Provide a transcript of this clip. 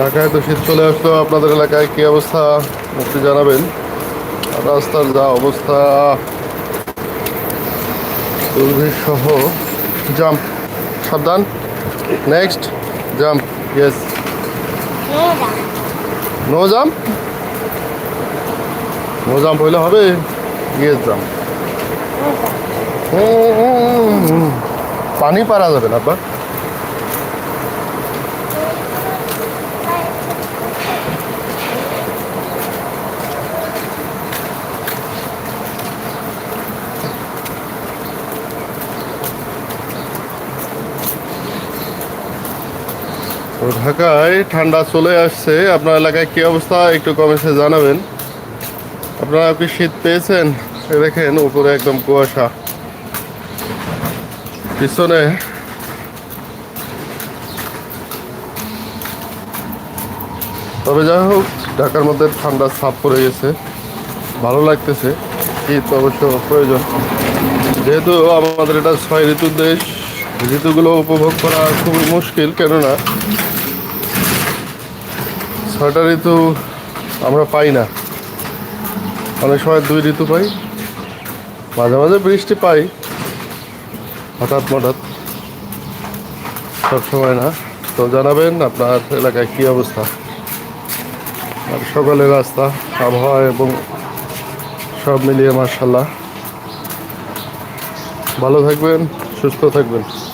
ঢাকায় তো শীত চলে আসলো, আপনাদের এলাকায় কি অবস্থা? একটু জানাবেন। রাস্তার যা অবস্থা। দুর্ভিসহ জাম্প। সাবধান। Next. Jump. Yes no jump? No jump হইলে হবে? Yes jump. পানি পারা যাবে না, আব্বা। ঢাকায় ঠান্ডা চলে আসছে। আপনার এলাকায় কি অবস্থা? একটু কমেন্টে জানাবেন। আপনারা কি শীত পেয়েছেন? দেখেন, উপরে একদম কুয়াশা। পিছনে তবে যাই হোক, ঢাকার মধ্যে ঠান্ডা ছাপ পড়ে গেছে। ভালো লাগতেছে। শীত অবশ্য প্রয়োজন। যেহেতু আমাদের এটা ছয় ঋতুর দেশ, ঋতুগুলো উপভোগ করা খুবই মুশকিল, কেননা ছয়টা ঋতু আমরা পাই না। অনেক সময় দুই ঋতু পাই। মাঝে মাঝে বৃষ্টি পাই। হঠাৎ হঠাৎ সব সময় না। তো জানাবেন আপনার এলাকায় কী অবস্থা? আর সকালের রাস্তা, আবহাওয়া এবং সব মিলিয়ে মার্শাল্লাহ ভালো থাকবেন, সুস্থ থাকবেন।